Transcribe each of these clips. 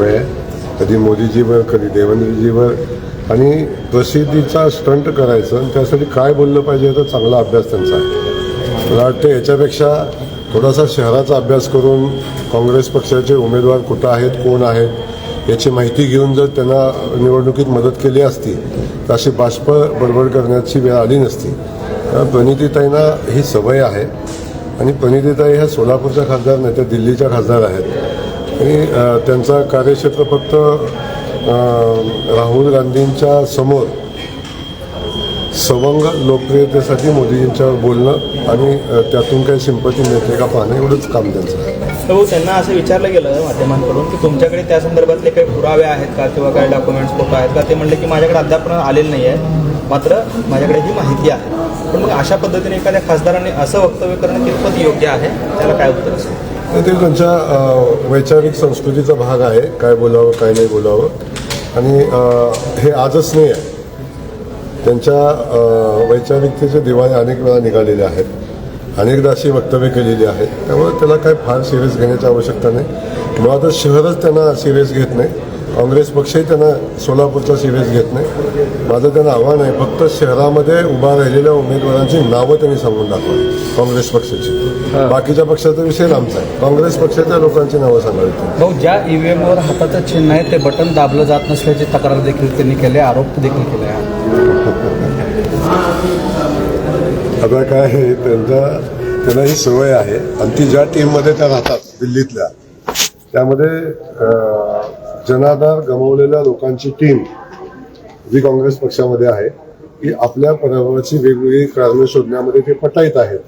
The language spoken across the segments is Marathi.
सवय आहे कधी मोदीजीवर कधी देवेंद्रजीवर आणि प्रसिद्धीचा स्टंट करायचं आणि त्यासाठी काय बोललं पाहिजे याचा चांगला अभ्यास त्यांचा आहे. मला वाटतं याच्यापेक्षा थोडासा शहराचा अभ्यास करून काँग्रेस पक्षाचे उमेदवार कुठं आहेत कोण आहेत याची माहिती घेऊन जर त्यांना निवडणुकीत मदत केली असती तर अशी बाष्प बडबड करण्याची वेळ आली नसती. तर प्रणितीताईंना ही सवय आहे. आणि प्रणितीताई ह्या सोलापूरच्या खासदार नाही त्या दिल्लीच्या खासदार आहेत. आणि त्यांचा कार्यक्षेत्र फक्त राहुल गांधींच्या समोर सवंग लोकप्रियतेसाठी मोदीजींच्यावर बोलणं आणि त्यातून काही सिंपती मिळते का पाहणं एवढंच काम त्यांचं आहे. हो त्यांना असं विचारलं गेलं माध्यमांकडून की तुमच्याकडे त्या संदर्भातले काही पुरावे आहेत का किंवा काही डॉक्युमेंट्स फोटो आहेत का? ते म्हणले की माझ्याकडे अद्याप आलेलं नाही आहे मात्र माझ्याकडे ही माहिती आहे. पण मग अशा पद्धतीने एखाद्या खासदाराने असं वक्तव्य करणं कितपत योग्य आहे? त्याला काय उत्तर असेल? ते त्यांच्या वैचारिक संस्कृतीचा भाग आहे काय बोलावं काय नाही बोलावं. आणि हे आजच नाही आहे. त्यांच्या वैचारिकतेचे दिवाळे अनेक वेळा निघालेले आहेत. अनेकदा अशी वक्तव्य केलेली आहेत त्यामुळे त्याला काय फार सिरियस घेण्याची आवश्यकता नाही. मुळातच शहरच त्यांना सिरियस घेत नाही. काँग्रेस पक्षही त्यांना सोलापूरचा सिरियस घेत नाही. माझं त्यांना आव्हान आहे फक्त शहरामध्ये उभा राहिलेल्या उमेदवारांची नावं त्यांनी सांगून दाखवावी काँग्रेस पक्षाची. बाकीच्या पक्षाचा विषय लांबचा आहे. काँग्रेस पक्षाच्या लोकांची नावं सांगावी त्यांनी. भाऊ ज्या ईव्हीएमवर हाताचं चिन्ह आहे ते बटन दाबलं जात नसल्याची तक्रार देखील त्यांनी केली आरोप देखील केले आता काय आहे त्यांचा त्यांना ही सवय आहे. आणि ती ज्या टीममध्ये त्या राहतात दिल्लीतल्या त्यामध्ये जनाधार गमावलेल्या लोकांची टीम जी काँग्रेस पक्षामध्ये आहे की आपल्या पराभवाची वेगवेगळी कारणं शोधण्यामध्ये ते पटाईत आहेत.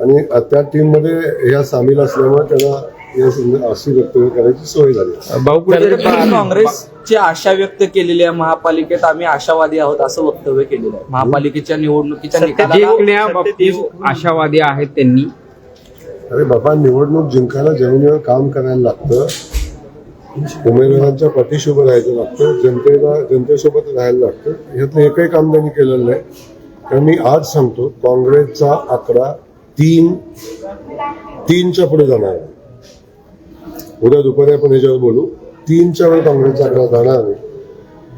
आणि त्या टीममध्ये ह्या सामील असल्यामुळे त्यांना अशी वक्तव्य करायची सवय झाली. काँग्रेसची आशा व्यक्त केलेली आहे महापालिकेत आम्ही आशावादी आहोत असं वक्तव्य केलेलं आहे. महापालिकेच्या निवडणुकीच्या आशावादी आहेत त्यांनी. अरे बाबा निवडणूक जिंकायला जमिनीवर काम करायला लागतं उमेदवारांच्या पाठीशी उभं राहायचं लागतं. जनतेला जनतेसोबत राहायला लागतं. ह्यातलं एकही काम त्यांनी केलेलं नाही. तर मी आज सांगतो काँग्रेसचा आकडा तीन तीनच्या पुढे जाणार आहे. उद्या दुपारी आपण ह्याच्यावर बोलू. तीनच्या वर काँग्रेसचा आकडा जाणार नाही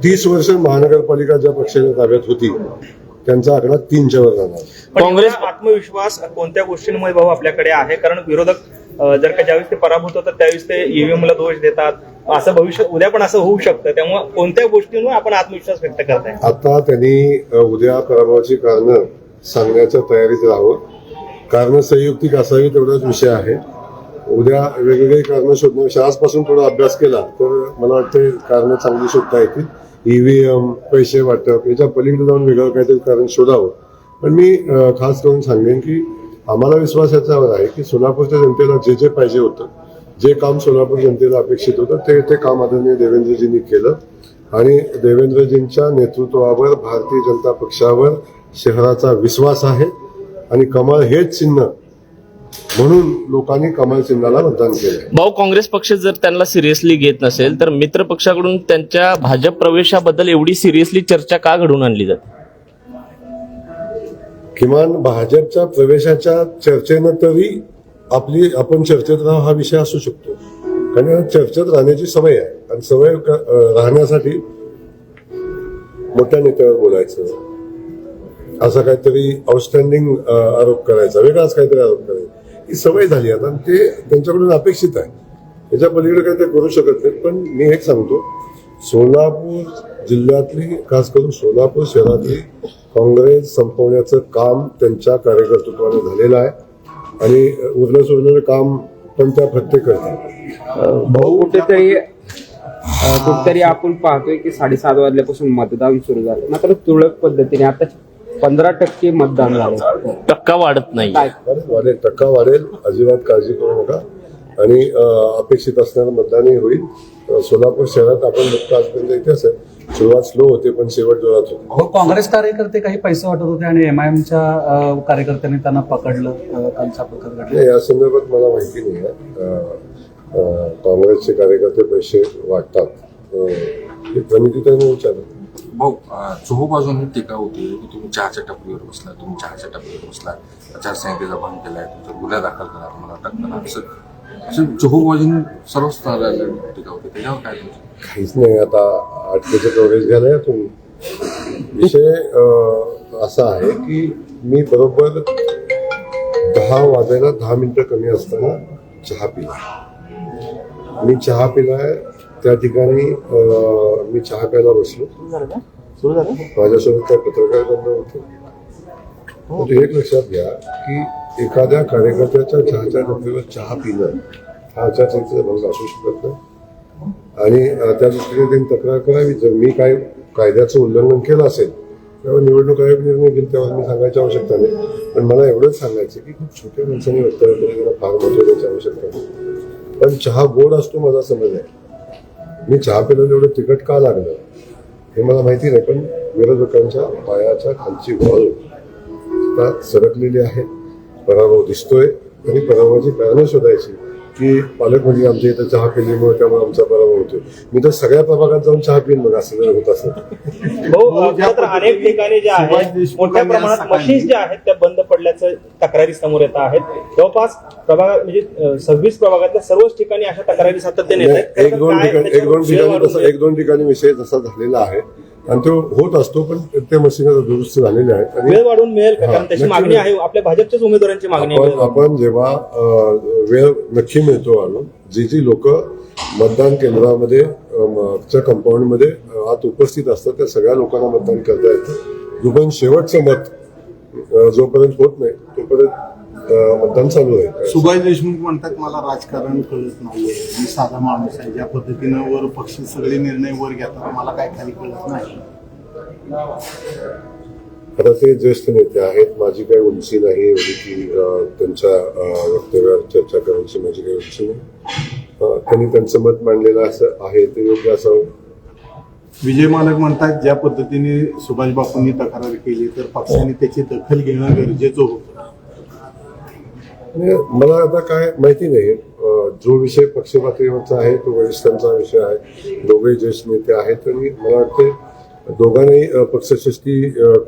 तीस वर्ष महानगरपालिका ज्या पक्षाच्या ताब्यात होती त्यांचा आकडा तीनच्या वर जाणार काँग्रेस- आत्मविश्वास कोणत्या गोष्टींमुळे भाऊ आपल्याकडे आहे? कारण विरोधक जर का ज्यावेळेस ते पराभूत होतात त्यावेळेस ते ईव्हीएम ला दोष देतात. असं भविष्य उद्या पण असं होऊ शकतं. त्यामुळे कोणत्या गोष्टींवर आपण आत्मविश्वास व्यक्त करताय? आता त्यांनी उद्या पराभवाची कारणं सांगण्याच्या तयारीत राहावं कारण संयुक्तिक असावी तेवढाच विषय आहे. उद्या वेगवेगळी कारणं शोधण्यापेक्षा म्हणजे आजपासून थोडा अभ्यास केला तर मला वाटते कारणं चांगली शोधता येतील. ईव्हीएम पैसे वाटप याच्या पलीकडे जाऊन वेगळं काहीतरी कारण शोधावं. पण मी खास करून सांगेन की आम्हाला विश्वास याचा आहे की सोलापूरच्या जनतेला जे जे पाहिजे होतं जे काम सोलापूर जनतेला अपेक्षित होतं ते ते काम आदरणीय देवेंद्रजींनी केलं. आणि देवेंद्रजींच्या नेतृत्वावर भारतीय जनता पक्षावर शहराचा विश्वास आहे. आणि कमळ हेच चिन्ह म्हणून लोकांनी कमल चिन्हाला मतदान केलं भाऊ काँग्रेस पक्ष जर त्यांना सिरियसली घेत नसेल तर मित्र पक्षाकडून त्यांच्या भाजप प्रवेशाबद्दल एवढी सिरियसली चर्चा का घडून आणली जाते? किमान भाजपच्या प्रवेशाच्या चर्चेनं तरी आपली आपण चर्चेत राहा हा विषय असू शकतो. कारण चर्चेत राहण्याची सवय आहे. आणि सवय राहण्यासाठी मोठ्या नेत्यावर बोलायचं असं काहीतरी आउटस्टँडिंग आरोप करायचा वेगळाच काहीतरी आरोप करायचा. ही सवय झाली आता आणि ते त्यांच्याकडून अपेक्षित आहे. त्याच्या पलीकडे काही ते करू शकत नाहीत पण मी हे सांगतो सोलापूर जिल्ह्यातली खास करून सोलापूर शहरातली काँग्रेस संपवण्याचं काम त्यांच्या कार्यकर्तृत्वाने झालेलं आहे. आणि उरलं सुरलेलं काम पण त्या प्रत्येक करतात भाऊ कुठेतरी कुठेतरी आपण पाहतोय की साडेसात वाजल्यापासून मतदान सुरू झालं. मात्र तुरळक पद्धतीने आता पंधरा टक्के मतदान झालं. टक्का वाढत नाही. वाढेल टक्का वाढेल. अजिबात काळजी करू नका. आणि अपेक्षित असणारं मतदानही होईल. सोलापूर शहरात आपण बघतो आजपर्यंत इतिहास आहे. सुरुवात स्लो होते पण शेवट जोरात होते. हो काँग्रेस कार्यकर्ते काही पैसे वाटत होते आणि एमआयएमच्या कार्यकर्त्यांनी त्यांना पकडलं नाही, या संदर्भात मला माहिती नाही आहे. काँग्रेसचे कार्यकर्ते पैसे वाटतात. हे प्रणितीताईने विचारलं भाऊ चोहोबाजूंनी टीका होती की तुम्ही चहाच्या टपरीवर बसला तुम्ही चहाच्या टपरीवर बसला आचारसंहितेचा भंग केलाय तुमचा गुन्हा दाखल करा तुम्हाला अटक करा असं असं चोहूबाजून सर्व स्तराला टीका होते. त्याच्यावर काय तुमचं? काहीच नाही आता अटकेचं कव्हरेज घ्यायला तुम्ही विषय असा आहे की मी बरोबर दहा वाजायला दहा मिनिटं कमी असताना चहा पिला. मी चहा पिलाय त्या ठिकाणी मी चहा प्यायला बसलो. माझ्यासोबत त्या पत्रकार बंद होते. परंतु एक लक्षात घ्या की एखाद्या कार्यकर्त्याच्या चहाच्या डब्यावर चहा पिणं हा आचारसंहितेचा भंग असू शकत नाही. आणि त्या दृष्टीने त्यांनी तक्रार करावी. जर मी काय कायद्याचं उल्लंघन केलं असेल तेव्हा निवडणूक आयोग निर्णय घेईल तेव्हा मी सांगायची आवश्यकता नाही. पण मला एवढंच सांगायचं की खूप छोट्या माणसांनी वक्तव्य केलं त्याला फार महत्त्व द्यायची आवश्यकता नाही. पण चहा गोड असतो माझा समज आहे. मी चहा पिल्याला एवढं तिखट का लागलं? हे मला माहिती नाही पण विरोधकांच्या पायाच्या खालची वाळू आता सरकलेली आहे. पराभव दिसतोय आणि पराभवाची कारणं शोधायची. की पालकमंत्री आमच्या इथं चहा पिल्यामुळे त्यामुळे आमचा पराभव होतोय. मी तर सगळ्या प्रभागात जाऊन चहा पिईन मग असं जर होत असेल भाऊ खरं तर अनेक ठिकाणी जे आहे मोठ्या प्रमाणात मशीन्स ज्या आहेत त्या बंद पडल्याचं तक्रारी समोर येत आहेत. जवळपास प्रभाग म्हणजे सव्वीस प्रभागातल्या सर्वच ठिकाणी अशा तक्रारी सातत्याने आहेत. एक दोन ठिकाणी एक दोन ठिकाणी तसा एक दोन ठिकाणी विषय तसा झालेला आहे आणि तो होत असतो पण त्या मशीन दुरुस्त झालेले आहेत आणि वेळ वाढवून मिळेल का? कारण त्याची नक्की मागणी. आहे आपल्या भाजपच्याच उमेदवारांची मागणी आपण आहे. आपण जेव्हा अ, वेळ नक्की मिळतो आणून जी जी लोक मतदान केंद्रामध्ये अ, म- च्या कंपाऊंडमध्ये अ, आत उपस्थित असतात त्या सगळ्या लोकांना मतदान करता येतं. जोपर्यंत शेवटचं मत अ, जोपर्यंत होत नाही तोपर्यंत मतदान चालू आहे. सुभाष देशमुख म्हणतात मला राजकारण कळत नाहीये. मी साधा माणूस आहे. ज्या पद्धतीनं वर पक्ष सगळे निर्णय वर घेतात मला काय खाली कळत नाही. आता ते ज्येष्ठ नेते आहेत. माझी काही उंची नाही एवढी की त्यांच्या वक्तव्यावर चर्चा करायची माझी काही उंची नाही. त्यांनी त्यांचं मत मांडलेलं असं आहे ते योग्य असावं. विजय मालक म्हणतात ज्या पद्धतीने सुभाष बापूंनी तक्रार केली तर पक्षाने त्याची दखल घेणं गरजेचं होतं. मला आता काय माहिती नाही. जो विषय पक्षपातळीवरचा आहे तो वरिष्ठांचा विषय आहे. दोघे ज्येष्ठ नेते आहेत आणि मला वाटते दोघांनाही पक्षश्रेष्ठी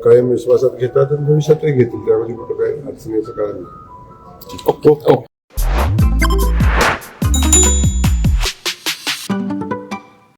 कायम विश्वासात घेतात आणि भविष्यातही घेतील. त्यामध्ये कुठं काही अडचणीचं कारण नाही. Okay okay.